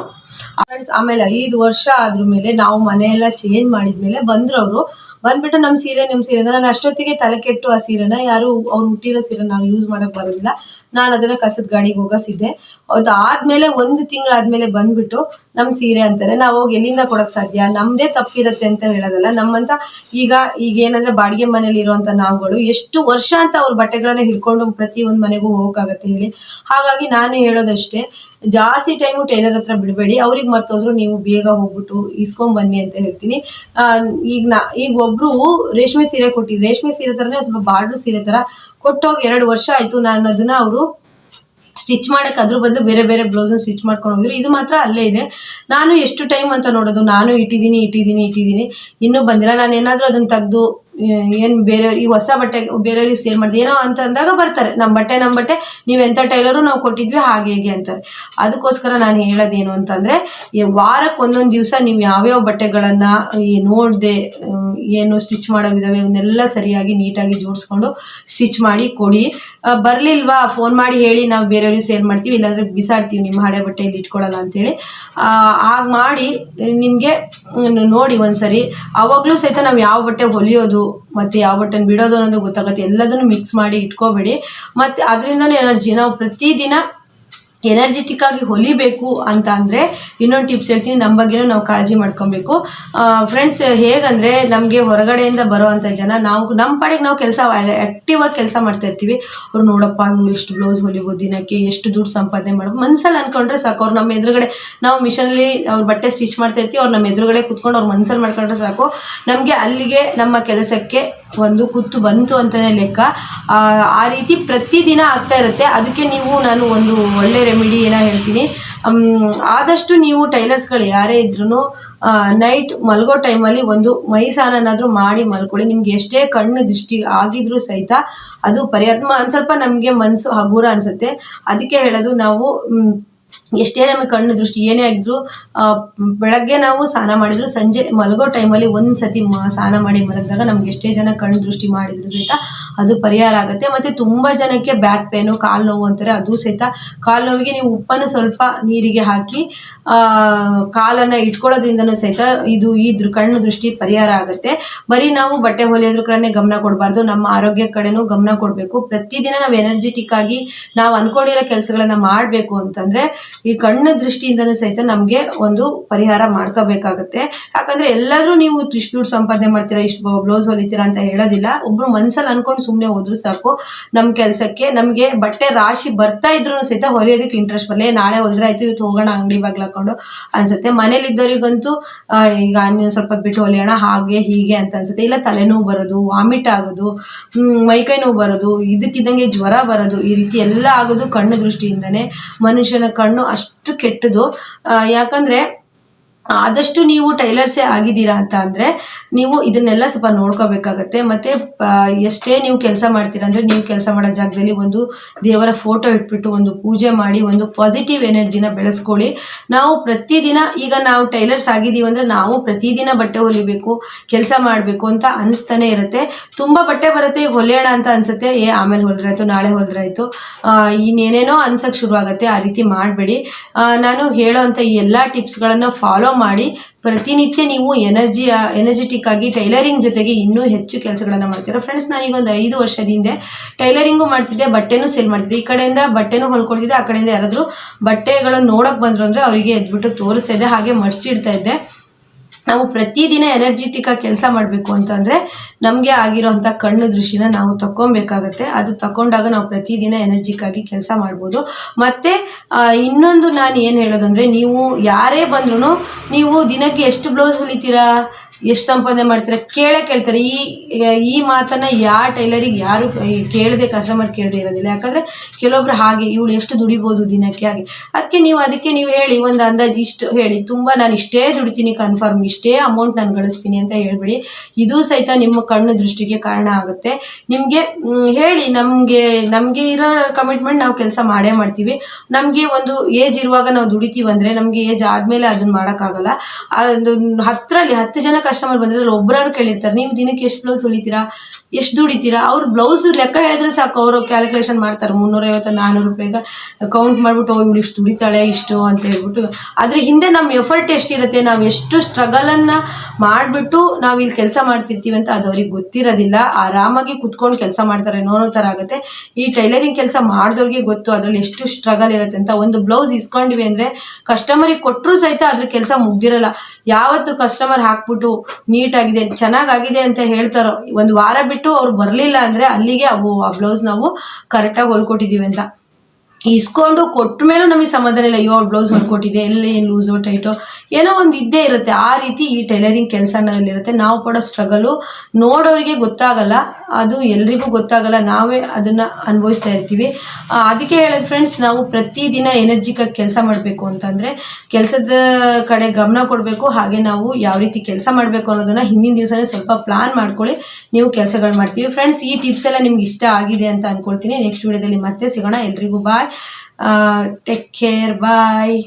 ಆಮೇಲೆ ಐದು ವರ್ಷ ಆದ್ರ ಮೇಲೆ ನಾವು ಮನೆಯೆಲ್ಲ ಚೇಂಜ್ ಮಾಡಿದ್ಮೇಲೆ ಬಂದ್ರು ಅವರು ಬಂದ್ಬಿಟ್ಟು ನಮ್ಮ ಸೀರೆ, ನಿಮ್ ಸೀರೆ. ನಾನು ಅಷ್ಟೊತ್ತಿಗೆ ತಲೆ ಕೆಟ್ಟು ಆ ಸೀರೆನ, ಯಾರು ಅವ್ರು ಹುಟ್ಟಿರೋ ಸೀರೆ ನಾವು ಯೂಸ್ ಮಾಡಕ್ ಬರೋದಿಲ್ಲ. ನಾನು ಅದನ್ನ ಕಸದ ಗಾಡಿಗೆ ಹೋಗಸಿದ್ದೆ. ಅದು ಆದ್ಮೇಲೆ ಒಂದು ತಿಂಗಳಾದ್ಮೇಲೆ ಬಂದ್ಬಿಟ್ಟು ನಮ್ಮ ಸೀರೆ ಅಂತಾರೆ. ನಾವು ಹೋಗಿ ಎಲ್ಲಿಂದ ಕೊಡಕ್ ಸಾಧ್ಯ? ನಮ್ದೇ ತಪ್ಪಿರತ್ತೆ ಅಂತ ಹೇಳೋದಲ್ಲ. ನಮ್ಮಂತ ಈಗ ಈಗ ಏನಂದ್ರೆ ಬಾಡಿಗೆ ಮನೇಲಿ ಇರುವಂತ ನಾವುಗಳು ಎಷ್ಟು ವರ್ಷ ಅಂತ ಅವ್ರ ಬಟ್ಟೆಗಳನ್ನ ಹಿಡ್ಕೊಂಡು ಪ್ರತಿ ಒಂದ್ ಮನೆಗೂ ಹೋಗಕ್ಕಾಗತ್ತೆ ಹೇಳಿ. ಹಾಗಾಗಿ ನಾನು ಹೇಳೋದಷ್ಟೇ, ಜಾಸ್ತಿ ಟೈಮು ಟೈಲರ್ ಹತ್ರ ಬಿಡಬೇಡಿ. ಅವ್ರಿಗೆ ಮರ್ತೋದ್ರು ನೀವು ಬೇಗ ಹೋಗ್ಬಿಟ್ಟು ಇಸ್ಕೊಂಡ್ ಬನ್ನಿ ಅಂತ ಹೇಳ್ತೀನಿ. ಈಗ ನಾ, ಈಗ ಒಬ್ರು ರೇಷ್ಮೆ ಸೀರೆ ಕೊಟ್ಟಿದ್ರು ರೇಷ್ಮೆ ಸೀರೆ ತರನೇ ಸ್ವಲ್ಪ ಬಾರ್ಡ್ರ್ ಸೀರೆ ತರ ಕೊಟ್ಟೋಗಿ ಎರಡು ವರ್ಷ ಆಯ್ತು ನಾನು ಅದನ್ನ ಅವರು ಸ್ಟಿಚ್ ಮಾಡಕ್ಕೆ ಅದ್ರ ಬದಲು ಬೇರೆ ಬೇರೆ ಬ್ಲೌಸ್ ಸ್ಟಿಚ್ ಮಾಡ್ಕೊಂಡು ಹೋಗಿದ್ರು. ಇದು ಮಾತ್ರ ಅಲ್ಲೇ ಇದೆ. ನಾನು ಎಷ್ಟು ಟೈಮ್ ಅಂತ ನೋಡೋದು? ನಾನು ಇಟ್ಟಿದ್ದೀನಿ ಇಟ್ಟಿದ್ದೀನಿ ಇಟ್ಟಿದ್ದೀನಿ. ಇನ್ನೂ ಬಂದಿಲ್ಲ. ನಾನು ಏನಾದರೂ ಅದನ್ನ ತೆಗೆದು ಏನು ಬೇರೆ ಈ ಹೊಸ ಬಟ್ಟೆ ಬೇರೆಯವ್ರಿಗೆ ಸೇಲ್ ಮಾಡಿದೆ ಏನೋ ಅಂತ ಅಂದಾಗ ಬರ್ತಾರೆ. ನಮ್ಮ ಬಟ್ಟೆ ನಮ್ಮ ಬಟ್ಟೆ, ನೀವು ಎಂಥ ಟೈಲರು ನಾವು ಕೊಟ್ಟಿದ್ವಿ, ಹಾಗೆ ಹೇಗೆ ಅಂತಾರೆ. ಅದಕ್ಕೋಸ್ಕರ ನಾನು ಹೇಳೋದೇನು ಅಂತಂದರೆ ವಾರಕ್ಕೆ ಒಂದೊಂದು ದಿವಸ ನೀವು ಯಾವ್ಯಾವ ಬಟ್ಟೆಗಳನ್ನು ನೋಡದೆ ಏನು ಸ್ಟಿಚ್ ಮಾಡೋ ಮಾಡೋವಿದಾವೆ ಇವನ್ನೆಲ್ಲ ಸರಿಯಾಗಿ ನೀಟಾಗಿ ಜೋಡಿಸ್ಕೊಂಡು ಸ್ಟಿಚ್ ಮಾಡಿ ಕೊಡಿ. ಬರಲಿಲ್ವಾ? ಫೋನ್ ಮಾಡಿ ಹೇಳಿ ನಾವು ಬೇರೆಯವ್ರಿಗೆ ಸೇಲ್ ಮಾಡ್ತೀವಿ, ಇಲ್ಲಾಂದ್ರೆ ಬಿಸಾಡ್ತೀವಿ, ನಿಮ್ಮ ಹಳೆ ಬಟ್ಟೆಯಲ್ಲಿ ಇಟ್ಕೊಳ್ಳಲ್ಲ ಅಂತೇಳಿ. ಹಾಗೆ ಮಾಡಿ, ನಿಮಗೆ ನೋಡಿ ಒಂದ್ಸರಿ. ಅವಾಗಲೂ ಸಹಿತ ನಾವು ಯಾವ ಬಟ್ಟೆ ಹೊಲಿಯೋದು ಮತ್ತು ಯಾವ ಬಟನ್ ಬಿಡೋದು ಅನ್ನೋದು ಗೊತ್ತಾಗುತ್ತೆ. ಎಲ್ಲದನ್ನು ಮಿಕ್ಸ್ ಮಾಡಿ ಇಟ್ಕೋಬೇಡಿ. ಮತ್ತು ಅದರಿಂದನೂ ಎನರ್ಜಿ ನಾವು ಪ್ರತಿದಿನ ಎನರ್ಜೆಟಿಕ್ ಆಗಿ ಹೊಲಿಬೇಕು ಅಂತ ಅಂದರೆ ಇನ್ನೊಂದು ಟಿಪ್ಸ್ ಹೇಳ್ತೀನಿ. ನಮ್ಮ ಬಗ್ಗೆನೂ ನಾವು ಕಾಳಜಿ ಮಾಡ್ಕೊಬೇಕು. ಫ್ರೆಂಡ್ಸ್ ಹೇಗಂದರೆ ನಮಗೆ ಹೊರಗಡೆಯಿಂದ ಬರೋವಂಥ ಜನ ನಾವು ನಮ್ಮ ಪಾಡಿಗೆ ನಾವು ಕೆಲಸ ಆ್ಯಕ್ಟಿವ್ ಆಗಿ ಕೆಲಸ ಮಾಡ್ತಾ ಇರ್ತೀವಿ. ಅವ್ರು ನೋಡಪ್ಪ ನೀವು ಎಷ್ಟು ಬ್ಲೌಸ್ ಹೊಲಿಬೋದು ದಿನಕ್ಕೆ ಎಷ್ಟು ದುಡ್ಡು ಸಂಪಾದನೆ ಮಾಡ್ಬೋದು. ಮನ್ಸಲ್ಲಿ ಅಂದ್ಕೊಂಡ್ರೆ ಸಾಕು. ಅವ್ರು ನಮ್ಮ ಎದುರುಗಡೆ ನಾವು ಮಿಷನಲ್ಲಿ ಅವ್ರ ಬಟ್ಟೆ ಸ್ಟಿಚ್ ಮಾಡ್ತಾ ಇರ್ತೀವಿ. ಅವ್ರು ನಮ್ಮ ಎದುರುಗಡೆ ಕುತ್ಕೊಂಡು ಅವ್ರು ಮನ್ಸಲ್ಲಿ ಮಾಡ್ಕೊಂಡ್ರೆ ಸಾಕು. ನಮಗೆ ಅಲ್ಲಿಗೆ ನಮ್ಮ ಕೆಲಸಕ್ಕೆ ಒಂದು ಕುತ್ತು ಬಂತು ಅಂತಲೇ ಲೆಕ್ಕ. ಆ, ರೀತಿ ಪ್ರತಿದಿನ ಆಗ್ತಾ ಇರುತ್ತೆ. ಅದಕ್ಕೆ ನೀವು ನಾನು ಒಂದು ಒಳ್ಳೆ ರೆಮಿಡಿ ಏನ ಹೇಳ್ತೀನಿ. ಆದಷ್ಟು ನೀವು ಟೈಲರ್ಸ್ಗಳು ಯಾರೇ ಇದ್ರೂ ನೈಟ್ ಮಲಗೋ ಟೈಮಲ್ಲಿ ಒಂದು ಮೈ ಸ್ನಾನನಾದರೂ ಮಾಡಿ ಮಲ್ಕೊಳ್ಳಿ. ನಿಮ್ಗೆ ಎಷ್ಟೇ ಕಣ್ಣು ದೃಷ್ಟಿ ಆಗಿದ್ರೂ ಸಹಿತ ಅದು ಪರಿಹಾರ ಒಂದು ಸ್ವಲ್ಪ ನಮಗೆ ಮನಸ್ಸು ಹಗುರ ಅನಿಸುತ್ತೆ. ಅದಕ್ಕೆ ಹೇಳೋದು ನಾವು ಎಷ್ಟೇ ನಮಗೆ ಕಣ್ಣು ದೃಷ್ಟಿ ಏನೇ ಆಗಿದ್ರು ಬೆಳಗ್ಗೆ ನಾವು ಸ್ನಾನ ಮಾಡಿದ್ರು, ಸಂಜೆ ಮಲಗೋ ಟೈಮಲ್ಲಿ ಒಂದು ಸತಿ ಸ್ನಾನ ಮಾಡಿ ಮಲಗಿದಾಗ ನಮ್ಗೆ ಎಷ್ಟೇ ಜನ ಕಣ್ಣು ದೃಷ್ಟಿ ಮಾಡಿದ್ರು ಸಹಿತ ಅದು ಪರಿಹಾರ ಆಗುತ್ತೆ. ಮತ್ತು ತುಂಬ ಜನಕ್ಕೆ ಬ್ಯಾಕ್ ಪೇನು ಕಾಲು ನೋವು ಅಂತಾರೆ. ಅದು ಸಹಿತ ಕಾಲು ನೋವಿಗೆ ನೀವು ಉಪ್ಪನ್ನು ಸ್ವಲ್ಪ ನೀರಿಗೆ ಹಾಕಿ ಆ, ಕಾಲನ್ನು ಇಟ್ಕೊಳ್ಳೋದ್ರಿಂದನೂ ಸಹಿತ ಇದು ಈ ಕಣ್ಣು ದೃಷ್ಟಿ ಪರಿಹಾರ ಆಗುತ್ತೆ. ಬರೀ ನಾವು ಬಟ್ಟೆ ಹೊಲಿಯೋದ್ರ ಕಡೆನೇ ಗಮನ ಕೊಡಬಾರ್ದು. ನಮ್ಮ ಆರೋಗ್ಯ ಕಡೆನೂ ಗಮನ ಕೊಡಬೇಕು. ಪ್ರತಿದಿನ ನಾವು ಎನರ್ಜೆಟಿಕ್ ಆಗಿ ನಾವು ಅನ್ಕೊಂಡಿರೋ ಕೆಲಸಗಳನ್ನ ಮಾಡಬೇಕು ಅಂತಂದ್ರೆ ಈ ಕಣ್ಣು ದೃಷ್ಟಿಯಿಂದನೂ ಸಹಿತ ನಮಗೆ ಒಂದು ಪರಿಹಾರ ಮಾಡ್ಕೋಬೇಕಾಗತ್ತೆ. ಯಾಕಂದ್ರೆ ಎಲ್ಲರೂ ನೀವು ಇಷ್ಟು ದುಡ್ಡು ಸಂಪಾದನೆ ಮಾಡ್ತೀರಾ ಇಷ್ಟು ಬ್ಲೌಸ್ ಹೊಲಿತೀರಾ ಅಂತ ಹೇಳೋದಿಲ್ಲ. ಒಬ್ರು ಮನ್ಸಲ್ಲಿ ಅನ್ಕೊಂಡು ಸುಮ್ಮನೆ ಹೋದ್ರು ಸಾಕು. ನಮ್ಮ ಕೆಲಸಕ್ಕೆ ನಮಗೆ ಬಟ್ಟೆ ರಾಶಿ ಬರ್ತಾ ಇದ್ರು ಸಹಿತ ಹೊಲಿಯೋದಕ್ಕೆ ಇಂಟ್ರೆಸ್ಟ್ ಬರಲಿ ನಾಳೆ ಹೊಲಿದ್ರೆ ಆಯ್ತು ಇವತ್ತು ಹೋಗೋಣ ಅಂಗಡಿ ಬಾಗಿಲು ಹಾಕೊಂಡು ಅನ್ಸುತ್ತೆ. ಮನೇಲಿ ಇದ್ದವರಿಗಂತೂ ಆ, ಈಗ ಸ್ವಲ್ಪ ಬಿಟ್ಟು ಹೊಲಿಯೋಣ ಹಾಗೆ ಹೀಗೆ ಅಂತ ಅನ್ಸುತ್ತೆ. ಇಲ್ಲ ತಲೆನೋವು ಬರೋದು ವಾಮಿಟ್ ಆಗೋದು ಮೈಕೈ ನೋವು ಬರೋದು ಇದಕ್ಕಿದ್ದಂಗೆ ಜ್ವರ ಬರೋದು ಈ ರೀತಿ ಎಲ್ಲ ಆಗೋದು ಕಣ್ಣು ದೃಷ್ಟಿಯಿಂದನೇ. ಮನುಷ್ಯನ ಕಣ್ಣು ಅಷ್ಟು ಕೆಟ್ಟದು. ಯಾಕಂದ್ರೆ ಆದಷ್ಟು ನೀವು ಟೈಲರ್ಸೇ ಆಗಿದ್ದೀರಾ ಅಂತ ಅಂದರೆ ನೀವು ಇದನ್ನೆಲ್ಲ ಸ್ವಲ್ಪ ನೋಡ್ಕೋಬೇಕಾಗತ್ತೆ. ಮತ್ತು ಎಷ್ಟೇ ನೀವು ಕೆಲಸ ಮಾಡ್ತೀರಾ ಅಂದರೆ ನೀವು ಕೆಲಸ ಮಾಡೋ ಜಾಗದಲ್ಲಿ ಒಂದು ದೇವರ ಫೋಟೋ ಇಟ್ಬಿಟ್ಟು ಒಂದು ಪೂಜೆ ಮಾಡಿ, ಒಂದು ಪಾಸಿಟಿವ್ ಎನರ್ಜಿನ ಬೆಳೆಸ್ಕೊಳ್ಳಿ. ನಾವು ಪ್ರತಿದಿನ ಈಗ ನಾವು ಟೈಲರ್ಸ್ ಆಗಿದ್ದೀವಿ ಅಂದರೆ ನಾವು ಪ್ರತಿದಿನ ಬಟ್ಟೆ ಹೊಲಿಬೇಕು, ಕೆಲಸ ಮಾಡಬೇಕು ಅಂತ ಅನಿಸ್ತಾನೆ ಇರುತ್ತೆ. ತುಂಬ ಬಟ್ಟೆ ಬರುತ್ತೆ ಈಗ ಹೊಲಿಯೋಣ ಅಂತ ಅನ್ಸುತ್ತೆ. ಏ, ಆಮೇಲೆ ಹೊಲಿದ್ರಾಯ್ತು ನಾಳೆ ಹೊಲಿದ್ರಾಯ್ತು ಇನ್ನೇನೇನೋ ಅನ್ಸಕ್ಕೆ ಶುರುವಾಗುತ್ತೆ, ಆ ರೀತಿ ಮಾಡಬೇಡಿ. ನಾನು ಹೇಳೋವಂಥ ಈ ಎಲ್ಲ ಟಿಪ್ಸ್ಗಳನ್ನು ಫಾಲೋ ಮಾಡಿ ಪ್ರತಿನಿತ್ಯ ನೀವು ಎನರ್ಜಿ, ಎನರ್ಜೆಟಿಕ್ ಆಗಿ ಟೈಲರಿಂಗ್ ಜೊತೆಗೆ ಇನ್ನೂ ಹೆಚ್ಚು ಕೆಲಸಗಳನ್ನು ಮಾಡ್ತೀರಾ? ಫ್ರೆಂಡ್ಸ್ ನಾನೀಗೊಂದು ಐದು ವರ್ಷದ ಹಿಂದೆ ಟೈಲರಿಂಗು ಮಾಡ್ತಿದ್ದೆ, ಬಟ್ಟೆನೂ ಸೇಲ್ ಮಾಡ್ತಿದ್ದೆ. ಈ ಕಡೆಯಿಂದ ಬಟ್ಟೆನೂ ಹೊಲ್ಕೊಡ್ತಿದ್ದೆ ಆ ಕಡೆಯಿಂದ ಯಾರಾದರೂ ಬಟ್ಟೆಗಳನ್ನು ನೋಡೋಕೆ ಬಂದರು ಅಂದರೆ ಅವರಿಗೆ ಎದ್ಬಿಟ್ಟು ತೋರಿಸ್ತಾ ಇದ್ದೆ, ಹಾಗೆ ಮಡ್ಚಿಡ್ತಾ ಇದ್ದೆ. ನಾವು ಪ್ರತಿದಿನ ಎನರ್ಜೆಟಿಕ್ ಆಗಿ ಕೆಲಸ ಮಾಡಬೇಕು ಅಂತಂದರೆ ನಮಗೆ ಆಗಿರೋಂಥ ಕಣ್ಣು ದೃಷ್ಟಿನ ನಾವು ತಗೊಬೇಕಾಗತ್ತೆ ಅದು ತಗೊಂಡಾಗ ನಾವು ಪ್ರತಿದಿನ ಎನರ್ಜಿಕ್ ಆಗಿ ಕೆಲಸ ಮಾಡ್ಬೋದು. ಮತ್ತು ಇನ್ನೊಂದು ನಾನು ಏನು ಹೇಳೋದಂದರೆ ನೀವು ಯಾರೇ ಬಂದ್ರೂ ನೀವು ದಿನಕ್ಕೆ ಎಷ್ಟು ಬ್ಲೌಸ್ ಹೊಲಿತೀರಾ? ಎಷ್ಟು ಸಂಪಾದನೆ ಮಾಡ್ತೀರಾ? ಕೇಳೇ ಕೇಳ್ತಾರೆ. ಈ ಈ ಮಾತನ್ನು ಯಾವ ಟೈಲರಿಗೆ ಯಾರು ಕೇಳದೆ ಕಸ್ಟಮರ್ ಕೇಳದೆ ಇರೋದಿಲ್ಲ. ಯಾಕಂದರೆ ಕೆಲವೊಬ್ರು ಹಾಗೆ, ಇವಳು ಎಷ್ಟು ದುಡಿಬೋದು ದಿನಕ್ಕೆ ಹಾಗೆ. ಅದಕ್ಕೆ ನೀವು ಅದಕ್ಕೆ ನೀವು ಹೇಳಿ, ಒಂದು ಅಂದಾಜು ಇಷ್ಟು ಹೇಳಿ. ತುಂಬ ನಾನು ಇಷ್ಟೇ ದುಡಿತೀನಿ ಕನ್ಫರ್ಮ್ ಇಷ್ಟೇ ಅಮೌಂಟ್ ನಾನು ಗಳಿಸ್ತೀನಿ ಅಂತ ಹೇಳ್ಬಿಡಿ. ಇದು ಸಹಿತ ನಿಮ್ಮ ಕಣ್ಣು ದೃಷ್ಟಿಗೆ ಕಾರಣ ಆಗುತ್ತೆ. ನಿಮಗೆ ಹೇಳಿ, ನಮಗೆ ನಮಗೆ ಇರೋ ಕಮಿಟ್ಮೆಂಟ್ ನಾವು ಕೆಲಸ ಮಾಡೇ ಮಾಡ್ತೀವಿ. ನಮಗೆ ಒಂದು ಏಜ್ ಇರುವಾಗ ನಾವು ದುಡಿತೀವಿ ಅಂದರೆ ನಮಗೆ ಏಜ್ ಆದಮೇಲೆ ಅದನ್ನ ಮಾಡೋಕ್ಕಾಗಲ್ಲ. ಅದು ಹತ್ತರಲ್ಲಿ ಹತ್ತು ಜನ ಕಸ್ಟಮರ್ ಬಂದರೆ ಅಲ್ಲಿ ಕೇಳಿರ್ತಾರೆ, ನೀವು ದಿನಕ್ಕೆ ಎಷ್ಟು ಬ್ಲೌಸ್ ಹೊಲಿತೀರಾ? ಎಷ್ಟು ದುಡಿತೀರಾ? ಅವ್ರು ಬ್ಲೌಸ್ ಲೆಕ್ಕ ಹೇಳಿದ್ರೆ ಸಾಕು, ಅವರು ಕ್ಯಾಲ್ಕುಲೇಷನ್ ಮಾಡ್ತಾರೆ, ಮುನ್ನೂರೈವತ್ತು ನಾನ್ನೂರು ರೂಪಾಯಿಗೆ ಕೌಂಟ್ ಮಾಡಿಬಿಟ್ಟು ಇವಳು ಇಷ್ಟು ದುಡಿತಾಳೆ, ಇಷ್ಟು, ಅಂತ ಹೇಳ್ಬಿಟ್ಟು. ಆದರೆ ಹಿಂದೆ ನಮ್ಮ ಎಫರ್ಟ್ ಎಷ್ಟಿರುತ್ತೆ ನಾವು ಎಷ್ಟು ಸ್ಟ್ರಗಲನ್ನು ಮಾಡಿಬಿಟ್ಟು ನಾವು ಇಲ್ಲಿ ಕೆಲಸ ಮಾಡ್ತಿರ್ತೀವಿ ಅಂತ ಅದು ಅವ್ರಿಗೆ ಗೊತ್ತಿರೋದಿಲ್ಲ. ಆರಾಮಾಗಿ ಕುತ್ಕೊಂಡು ಕೆಲಸ ಮಾಡ್ತಾರೆ ನೋಡೋ ಥರ ಆಗುತ್ತೆ. ಈ ಟೈಲರಿಂಗ್ ಕೆಲಸ ಮಾಡಿದವ್ರಿಗೆ ಗೊತ್ತು, ಅದರಲ್ಲಿ ಎಷ್ಟು ಸ್ಟ್ರಗಲ್ ಇರುತ್ತೆ ಅಂತ. ಒಂದು ಬ್ಲೌಸ್ ಇಸ್ಕೊಂಡ್ವಿ ಅಂದರೆ ಕಸ್ಟಮರಿಗೆ ಕೊಟ್ಟರು ಸಹಿತ ಅದ್ರ ಕೆಲಸ ಮುಗ್ದಿರಲ್ಲ. ಯಾವತ್ತು ಕಸ್ಟಮರ್ ಹಾಕ್ಬಿಟ್ಟು ನೀಟಾಗಿದೆ, ಚೆನ್ನಾಗಾಗಿದೆ ಅಂತ ಹೇಳ್ತಾರೋ ಒಂದು ವಾರ ಬಿಟ್ಟು ಅವ್ರು ಬರಲಿಲ್ಲ ಅಂದರೆ ಅಲ್ಲಿಗೆ ಅವು ಆ ಬ್ಲೌಸ್ ನಾವು ಕರೆಕ್ಟಾಗಿ ಹೊಲ್ಕೊಟ್ಟಿದ್ದೀವಿ ಅಂತ. ಇಸ್ಕೊಂಡು ಕೊಟ್ಟ ಮೇಲೂ ನಮಗೆ ಸಮಾಧಾನ ಇಲ್ಲ. ಯೋ ಬ್ಲೌಸ್ ಎಲ್ಲಿ, ಏನು ಲೂಸ್ ಟೈಟು ಏನೋ ಒಂದು ಇದ್ದೇ ಇರುತ್ತೆ. ಆ ರೀತಿ ಈ ಟೈಲರಿಂಗ್ ಕೆಲಸ ಅನ್ನೋದಲ್ಲಿರುತ್ತೆ ನಾವು ಪಡೋ ಸ್ಟ್ರಗಲು ನೋಡೋರಿಗೆ ಗೊತ್ತಾಗಲ್ಲ. ಅದು ಎಲ್ರಿಗೂ ಗೊತ್ತಾಗಲ್ಲ. ನಾವೇ ಅದನ್ನು ಅನುಭವಿಸ್ತಾ ಇರ್ತೀವಿ. ಅದಕ್ಕೆ ಹೇಳೋದು ಫ್ರೆಂಡ್ಸ್ ನಾವು ಪ್ರತಿದಿನ ಎನರ್ಜಿಕಾಗಿ ಕೆಲಸ ಮಾಡಬೇಕು ಅಂತಂದರೆ ಕೆಲಸದ ಕಡೆ ಗಮನ ಕೊಡಬೇಕು. ಹಾಗೆ ನಾವು ಯಾವ ರೀತಿ ಕೆಲಸ ಮಾಡಬೇಕು ಅನ್ನೋದನ್ನು ಹಿಂದಿನ ದಿವಸನೇ ಸ್ವಲ್ಪ ಪ್ಲಾನ್ ಮಾಡ್ಕೊಳ್ಳಿ. ನೀವು ಕೆಲಸಗಳು ಮಾಡ್ತೀವಿ. ಫ್ರೆಂಡ್ಸ್ ಈ ಟಿಪ್ಸ್ ಎಲ್ಲ ನಿಮ್ಗೆ ಇಷ್ಟ ಆಗಿದೆ ಅಂತ ಅಂದ್ಕೊಳ್ತೀನಿ ನೆಕ್ಸ್ಟ್ ವಿಡಿಯೋದಲ್ಲಿ ಮತ್ತೆ ಸಿಗೋಣ. ಎಲ್ರಿಗೂ ಬಾಯ್ Uh, take care. Bye.